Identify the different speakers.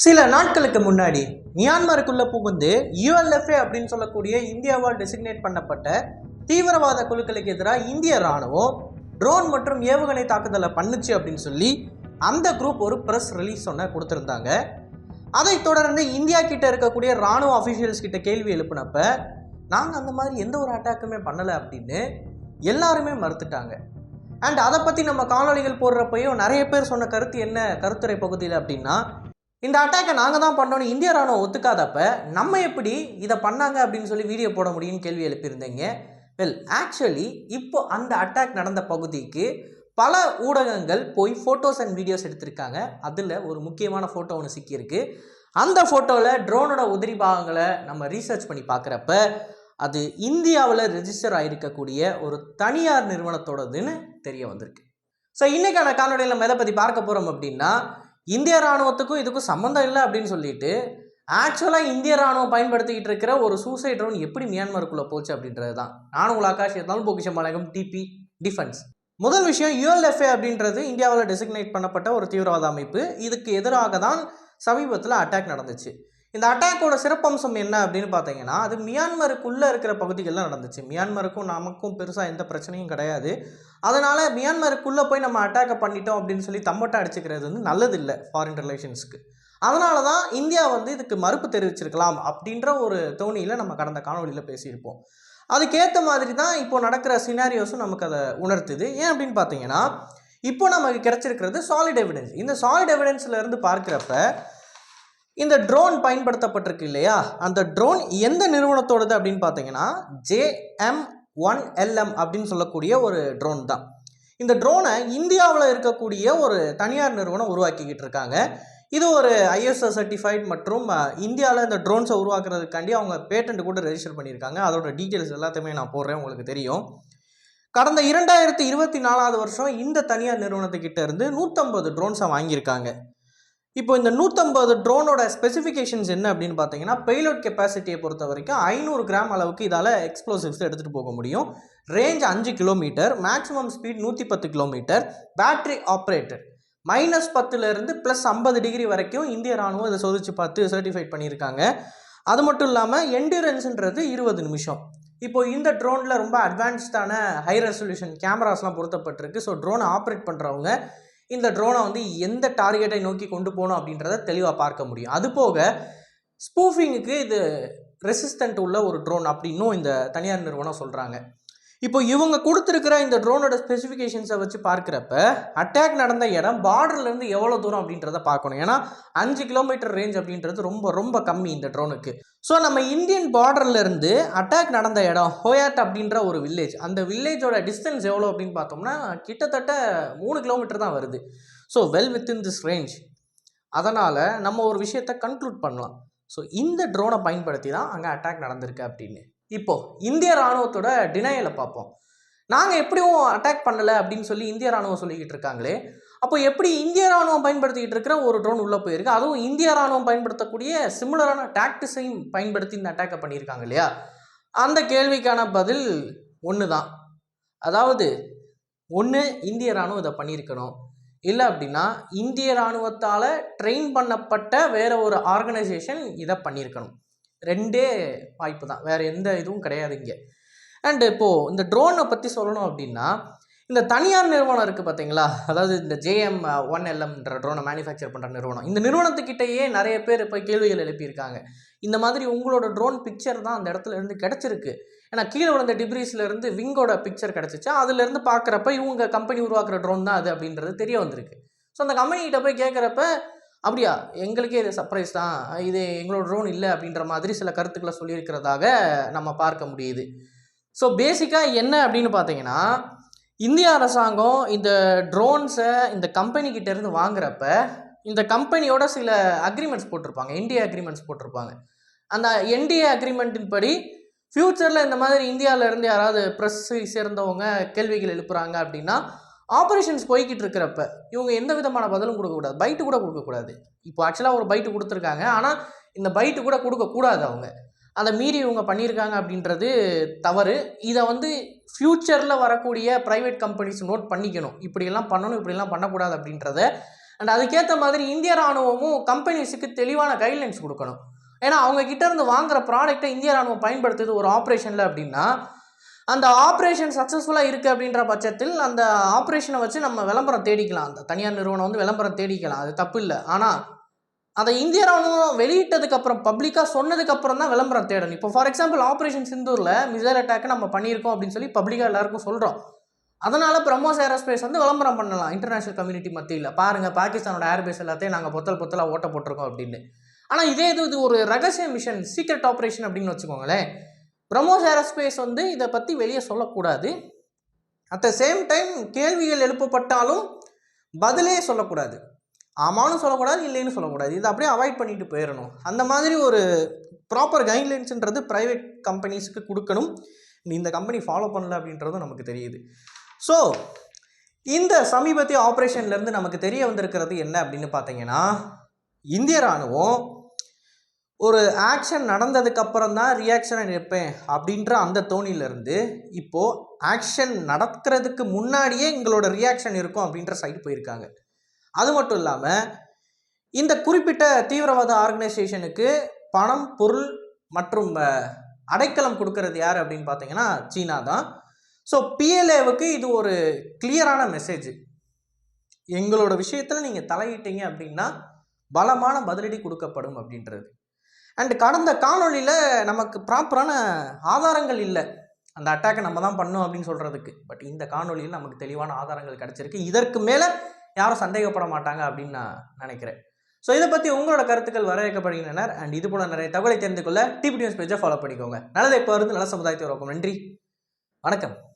Speaker 1: சில நாட்களுக்கு முன்னாடி மியான்மருக்குள்ளே புகுந்து யுஎல்எஃப்ஏ அப்படின்னு சொல்லக்கூடிய இந்தியாவால் டெசிக்னேட் பண்ணப்பட்ட தீவிரவாத குழுக்களுக்கு எதிராக இந்திய ராணுவம் ட்ரோன் மற்றும் ஏவுகணை தாக்குதலை பண்ணுச்சு அப்படின்னு சொல்லி அந்த குரூப் ஒரு ப்ரெஸ் ரிலீஸ் ஒன்று கொடுத்துருந்தாங்க. அதைத் தொடர்ந்து இந்தியா கிட்ட இருக்கக்கூடிய ராணுவ அஃபிஷியல்ஸ் கிட்ட கேள்வி எழுப்பினப்ப நாங்கள் அந்த மாதிரி எந்த ஒரு அட்டாக்குமே பண்ணலை அப்படின்னு எல்லாருமே மறுத்துட்டாங்க. அண்ட் அதை பற்றி நம்ம காணொளிகள் போடுறப்பையும் நிறைய பேர் சொன்ன கருத்து என்ன கருத்துரை பகுதியில் அப்படின்னா இந்த அட்டாக்கை நாங்கள் தான் பண்ணோன்னு இந்திய ராணுவம் ஒத்துக்காதப்ப நம்ம எப்படி இதை பண்ணாங்க அப்படின்னு சொல்லி வீடியோ போட முடியும்னு கேள்வி எழுப்பியிருந்தீங்க. வெல் ஆக்சுவலி இப்போ அந்த அட்டாக் நடந்த பகுதிக்கு பல ஊடகங்கள் போய் ஃபோட்டோஸ் அண்ட் வீடியோஸ் எடுத்திருக்காங்க. அதில் ஒரு முக்கியமான ஃபோட்டோ ஒன்று சிக்கியிருக்கு. அந்த ஃபோட்டோவில் ட்ரோனோட உதிரி பாகங்களை நம்ம ரீசர்ச் பண்ணி பார்க்குறப்ப அது இந்தியாவில் ரெஜிஸ்டர் ஆகிருக்கக்கூடிய ஒரு தனியார் நிறுவனத்தோடதுன்னு தெரிய வந்திருக்கு. ஸோ இன்றைக்கான காணொலியில் நம்ம எதை பற்றி பார்க்க போகிறோம் அப்படின்னா இந்திய ராணுவத்துக்கும் இதுக்கும் சம்மந்தம் இல்லை அப்படின்னு சொல்லிட்டு ஆக்சுவலாக இந்திய ராணுவம் பயன்படுத்திக்கிட்டு இருக்கிற ஒரு சூசைட் ட்ரோன் எப்படி மியான்மருக்குள்ளே போச்சு அப்படின்றது தான். நானும் உங்கள் ஆகாஷ் இருந்தாலும் பொக்கிஷம் பாளையம் டிபி டிஃபென்ஸ் முதல் விஷயம் யுஎல்எஃப்ஏ அப்படின்றது இந்தியாவில் டெசிக்னேட் பண்ணப்பட்ட ஒரு தீவிரவாத அமைப்பு. இதுக்கு எதிராக தான் சமீபத்தில் அட்டாக் நடந்துச்சு. இந்த அட்டாக்கோட சிறப்பம்சம் என்ன அப்படின்னு பார்த்தீங்கன்னா அது மியான்மருக்குள்ளே இருக்கிற பகுதிகளில் நடந்துச்சு. மியான்மருக்கும் நமக்கும் பெருசாக எந்த பிரச்சனையும் கிடையாது. அதனால் மியான்மருக்குள்ளே போய் நம்ம அட்டாக்கை பண்ணிட்டோம் அப்படின்னு சொல்லி தம்பட்டை அடிச்சுக்கிறது வந்து நல்லதில்லை ஃபாரின் ரிலேஷன்ஸ்க்கு அதனால தான் இந்தியா வந்து இதுக்கு மறுப்பு தெரிவிச்சிருக்கலாம் அப்படின்ற ஒரு தோணியில் நம்ம கடந்த காணொலியில் பேசியிருப்போம். அதுக்கேற்ற மாதிரி தான் இப்போ நடக்கிற சினாரியோஸும் நமக்கு அதை உணர்த்துது. ஏன் அப்படின்னு பார்த்தீங்கன்னா இப்போ நமக்கு கிடைச்சிருக்கிறது சாலிட் எவிடன்ஸ் இந்த சாலிட் எவிடன்ஸ்லேருந்து பார்க்குறப்ப இந்த ட்ரோன் பயன்படுத்தப்பட்டிருக்கு இல்லையா? அந்த ட்ரோன் எந்த நிறுவனத்தோடது அப்படின்னு பார்த்தீங்கன்னா ஜேஎம் ஒன் எல்எம் அப்படின்னு சொல்லக்கூடிய ஒரு ட்ரோன் தான். இந்த ட்ரோனை இந்தியாவில் இருக்கக்கூடிய ஒரு தனியார் நிறுவனம் உருவாக்கிக்கிட்டு இருக்காங்க. இது ஒரு ஐஎஸ்ஓ சர்டிஃபைட் மற்றும் இந்தியாவில் இந்த ட்ரோன்ஸை உருவாக்குறதுக்காண்டி அவங்க பேட்டன்ட் கூட ரெஜிஸ்டர் பண்ணியிருக்காங்க. அதோட டீட்டெயில்ஸ் எல்லாத்தையுமே நான் போடுறேன் உங்களுக்கு தெரியும். கடந்த இரண்டாயிரத்தி இருபத்தி நாலாவது வருஷம் இந்த தனியார் நிறுவனத்துக்கிட்ட இருந்து நூற்றம்பது ட்ரோன்ஸை வாங்கியிருக்காங்க. இப்போ இந்த நூற்றம்பது ட்ரோனோட ஸ்பெசிஃபிகேஷன்ஸ் என்ன அப்படின்னு பார்த்தீங்கன்னா பெய்லோட் கெப்பாசிட்டியை பொறுத்த வரைக்கும் ஐநூறு கிராம் அளவுக்கு இதால் எக்ஸ்ப்ளோசிவ்ஸ் எடுத்துகிட்டு போக முடியும். ரேஞ்ச் அஞ்சு கிலோமீட்டர் மேக்ஸிமம் ஸ்பீட் நூற்றி பத்து கிலோமீட்டர் பேட்டரி ஆப்ரேட்டட் மைனஸ் பத்துலேருந்து ப்ளஸ் ஐம்பது டிகிரி வரைக்கும் இந்திய ராணுவம் இதை சோதிச்சு பார்த்து சர்டிஃபைட் பண்ணியிருக்காங்க. அது மட்டும் இல்லாமல் என்டியூரன்ஸுன்றது இருபது நிமிஷம். இப்போ இந்த ட்ரோனில் ரொம்ப அட்வான்ஸ்டான ஹை ரெசல்யூஷன் கேமராஸ்லாம் பொருத்தப்பட்டிருக்கு. ஸோ ட்ரோனை ஆப்ரேட் பண்ணுறவங்க இந்த ட்ரோனை வந்து எந்த டார்கெட்டை நோக்கி கொண்டு போகணும் அப்படின்றத தெளிவாக பார்க்க முடியும். அது போக ஸ்பூஃபிங்குக்கு இது ரெசிஸ்டன்ட் உள்ள ஒரு ட்ரோன் அப்படின்னும் இந்த தனியார் நிறுவனம் சொல்கிறாங்க இப்போ இவங்க கொடுத்துருக்கிற இந்த ட்ரோனோட ஸ்பெசிஃபிகேஷன்ஸை வச்சு பார்க்குறப்ப அட்டாக் நடந்த இடம் பார்டர்லேருந்து எவ்வளோ தூரம் அப்படின்றத பார்க்கணும். ஏன்னா அஞ்சு கிலோமீட்டர் ரேஞ்ச் அப்படின்றது ரொம்ப ரொம்ப கம்மி இந்த ட்ரோனுக்கு ஸோ நம்ம இந்தியன் பார்டர்லேருந்து அட்டாக் நடந்த இடம் ஹோயாட் அப்படின்ற ஒரு வில்லேஜ் அந்த வில்லேஜோட டிஸ்டன்ஸ் எவ்வளோ அப்படின்னு பார்த்தோம்னா கிட்டத்தட்ட மூணு கிலோமீட்டர் தான் வருது. So well within this range அதனால் நம்ம ஒரு விஷயத்தை கன்க்ளூட் பண்ணலாம். ஸோ இந்த ட்ரோனை பயன்படுத்தி தான் அங்கே அட்டாக் நடந்திருக்கு அப்படின்னு. இப்போது இந்திய ராணுவத்தோட டினையலை பார்ப்போம். நாங்கள் எப்படியும் அட்டாக் பண்ணலை அப்படின்னு சொல்லி இந்திய ராணுவம் சொல்லிக்கிட்டு இருக்காங்களே அப்போ எப்படி இந்திய ராணுவம் பயன்படுத்திக்கிட்டு இருக்கிற ஒரு ட்ரோன் உள்ளே போயிருக்கு? அதுவும் இந்திய ராணுவம் பயன்படுத்தக்கூடிய சிமிலரான டாக்டிஸையும் பயன்படுத்தி இந்த அட்டாக்கை பண்ணியிருக்காங்க இல்லையா? அந்த கேள்விக்கான பதில் ஒன்று தான் அதாவது ஒன்று இந்திய ராணுவம் இதை பண்ணியிருக்கணும். இல்லை அப்படின்னா இந்திய ராணுவத்தால் ட்ரெயின் பண்ணப்பட்ட வேற ஒரு ஆர்கனைசேஷன் இதை பண்ணியிருக்கணும். ரெண்டே வாய்ப்பு தான். வேறு எந்த இதுவும் கிடையாது இங்கே. அண்டு இப்போது இந்த ட்ரோனை பற்றி சொல்லணும் அப்படின்னா இந்த தனியார் நிறுவனம் இருக்குது பார்த்தீங்களா அதாவது இந்த ஜேஎம் ஒன் எல்எம்ன்ற ட்ரோனை மேனுஃபேக்சர் பண்ணுற நிறுவனம். இந்த நிறுவனத்துக்கிட்டேயே நிறைய பேர் இப்போ கேள்விகள் எழுப்பியிருக்காங்க. இந்த மாதிரி உங்களோட ட்ரோன் பிக்சர் தான் அந்த இடத்துல இருந்து கிடச்சிருக்கு. ஏன்னா கீழே விழுந்த டிப்ரீஸ்லேருந்து விங்கோட பிக்சர் கிடச்சிச்சு. அதுலேருந்து பார்க்குறப்ப இவங்க கம்பெனி உருவாக்குற ட்ரோன் தான் அது அப்படின்றது தெரிய வந்திருக்கு. ஸோ அந்த கம்பெனிகிட்ட போய் கேட்குறப்ப அப்படியா? எங்களுக்கே இது சர்ப்ரைஸ் தான். இது எங்களோட ட்ரோன் இல்லை அப்படின்ற மாதிரி சில கருத்துக்களை சொல்லியிருக்கிறதாக நம்ம பார்க்க முடியுது. ஸோ பேசிக்காக என்ன அப்படின்னு பார்த்தீங்கன்னா இந்திய அரசாங்கம் இந்த ட்ரோன்ஸை இந்த கம்பெனிக்கிட்ட இருந்து வாங்குறப்ப இந்த கம்பெனியோட சில அக்ரிமெண்ட்ஸ் போட்டிருப்பாங்க. என்டிஏ அக்ரிமெண்ட்ஸ் போட்டிருப்பாங்க. அந்த என்டிஏ அக்ரிமெண்ட்டின் படி ஃப்யூச்சரில் இந்த மாதிரி இந்தியாவிலேருந்து யாராவது ப்ரெஸ்ஸை சேர்ந்தவங்க கேள்விகள் எழுப்புறாங்க அப்படின்னா ஆப்ரேஷன்ஸ் போய்கிட்டு இருக்கிறப்ப இவங்க எந்த விதமான பதிலும் கொடுக்கக்கூடாது. பைட்டு கூட கொடுக்கக்கூடாது. இப்போ ஆக்சுவலாக ஒரு பைட்டு கொடுத்துருக்காங்க. ஆனால் இந்த பைட்டு கூட கொடுக்கக்கூடாது அவங்க. அதை மீறி இவங்க பண்ணியிருக்காங்க அப்படின்றது தவறு. இதை வந்து ஃப்யூச்சரில் வரக்கூடிய ப்ரைவேட் கம்பெனிஸ் நோட் பண்ணிக்கணும். இப்படியெல்லாம் பண்ணணும் இப்படிலாம் பண்ணக்கூடாது அப்படின்றத. அண்ட் அதுக்கேற்ற மாதிரி இந்திய ராணுவமும் கம்பெனிஸுக்கு தெளிவான கைட்லைன்ஸ் கொடுக்கணும். ஏன்னா அவங்க கிட்டேருந்து வாங்குற ப்ராடக்ட்டை இந்திய ராணுவம் பயன்படுத்துது ஒரு ஆப்ரேஷனில் அப்படின்னா அந்த ஆப்ரேஷன் சக்ஸஸ்ஃபுல்லாக இருக்குது அப்படின்ற பட்சத்தில் அந்த ஆப்ரேஷனை வச்சு நம்ம விளம்பரம் தேடிக்கலாம். அந்த தனியார் நிறுவனம் வந்து விளம்பரம் தேடிக்கலாம். அது தப்பு இல்லை. ஆனால் அதை இந்திய ராணுவம் வெளியிட்டதுக்கப்புறம் பப்ளிக்காக சொன்னதுக்கப்புறம் தான் விளம்பரம் தேடணும். இப்போ ஃபார் எக்ஸாம்பிள் ஆப்ரேஷன் சிந்தூரில் மிசைல் அட்டாக் நம்ம பண்ணியிருக்கோம் அப்படின்னு சொல்லி பப்ளிக்காக எல்லாருக்கும் சொல்கிறோம் அதனால் பிரம்மோஸ் ஏரோஸ்பேஸ் வந்து விளம்பரம் பண்ணலாம். இன்டர்நேஷனல் கம்யூனிட்டி மத்தியில். பாருங்கள் பாகிஸ்தானோட ஏர்பேஸ் எல்லாத்தையும் நாங்கள் பொத்தல் பொத்தலாக ஓட்ட போட்டிருக்கோம் அப்படின்னு. ஆனால் இதே இது இது ஒரு ரகசிய மிஷன் சீக்ரெட் ஆப்ரேஷன் அப்படின்னு வச்சுக்கோங்களேன். பிரம்மோஸ் ஏரோஸ்பேஸ் வந்து இதை பற்றி வெளியே சொல்லக்கூடாது. அட் த சேம் டைம் கேள்விகள் எழுப்பப்பட்டாலும் பதிலே சொல்லக்கூடாது. ஆமான்னு சொல்லக்கூடாது இல்லைன்னு சொல்லக்கூடாது. இதை அப்படியே அவாய்ட் பண்ணிட்டு போயிடணும். அந்த மாதிரி ஒரு ப்ராப்பர் கைட்லைன்ஸுன்றது ப்ரைவேட் கம்பெனிஸ்க்கு கொடுக்கணும். இந்த கம்பெனி ஃபாலோ பண்ணல அப்படின்றதும் நமக்கு தெரியுது. ஸோ இந்த சமீபத்திய ஆப்ரேஷன்லேருந்து நமக்கு தெரிய வந்திருக்கிறது என்ன அப்படின்னு பார்த்தீங்கன்னா இந்திய ராணுவம் ஒரு ஆக்ஷன் நடந்ததுக்கப்புறம் தான் ரியாக்ஷனை நிற்பேன் அப்படின்ற அந்த தோணியிலேருந்து இப்போது ஆக்ஷன் நடக்கிறதுக்கு முன்னாடியே எங்களோட ரியாக்ஷன் இருக்கும் அப்படின்ற சைடு போயிருக்காங்க. அது மட்டும் இல்லாமல் இந்த குறிப்பிட்ட தீவிரவாத ஆர்கனைசேஷனுக்கு பணம் பொருள் மற்றும் அடைக்கலம் கொடுக்கறது யார் அப்படின்னு பார்த்தீங்கன்னா சீனா தான். ஸோ பிஎல்ஏவுக்கு இது ஒரு கிளியரான மெசேஜ் எங்களோட விஷயத்தில் நீங்கள் தலையிட்டீங்க அப்படின்னா பலமான பதிலடி கொடுக்கப்படும் அப்படின்றது. அண்ட் கடந்த காணொளியில் நமக்கு ப்ராப்பரான ஆதாரங்கள் இல்லை. அந்த அட்டாக்கை நம்ம தான் பண்ணோம் அப்படின்னு சொல்கிறதுக்கு பட் இந்த காணொலியில் நமக்கு தெளிவான ஆதாரங்கள் கிடச்சிருக்கு. இதற்கு மேலே யாரும் சந்தேகப்பட மாட்டாங்க அப்படின்னு நான் நினைக்கிறேன். ஸோ இதை பற்றி உங்களோட கருத்துக்கள் வரவேற்கப்படுகின்றனர். அண்ட் இது போல நிறைய தகவலை தெரிந்து கொள்ள டிபி நியூஸ் பேஜை ஃபாலோ பண்ணிக்கோங்க. நல்லதை இப்போ இருந்து நல்ல சமுதாயத்தை உருவாக்கும். நன்றி. வணக்கம்.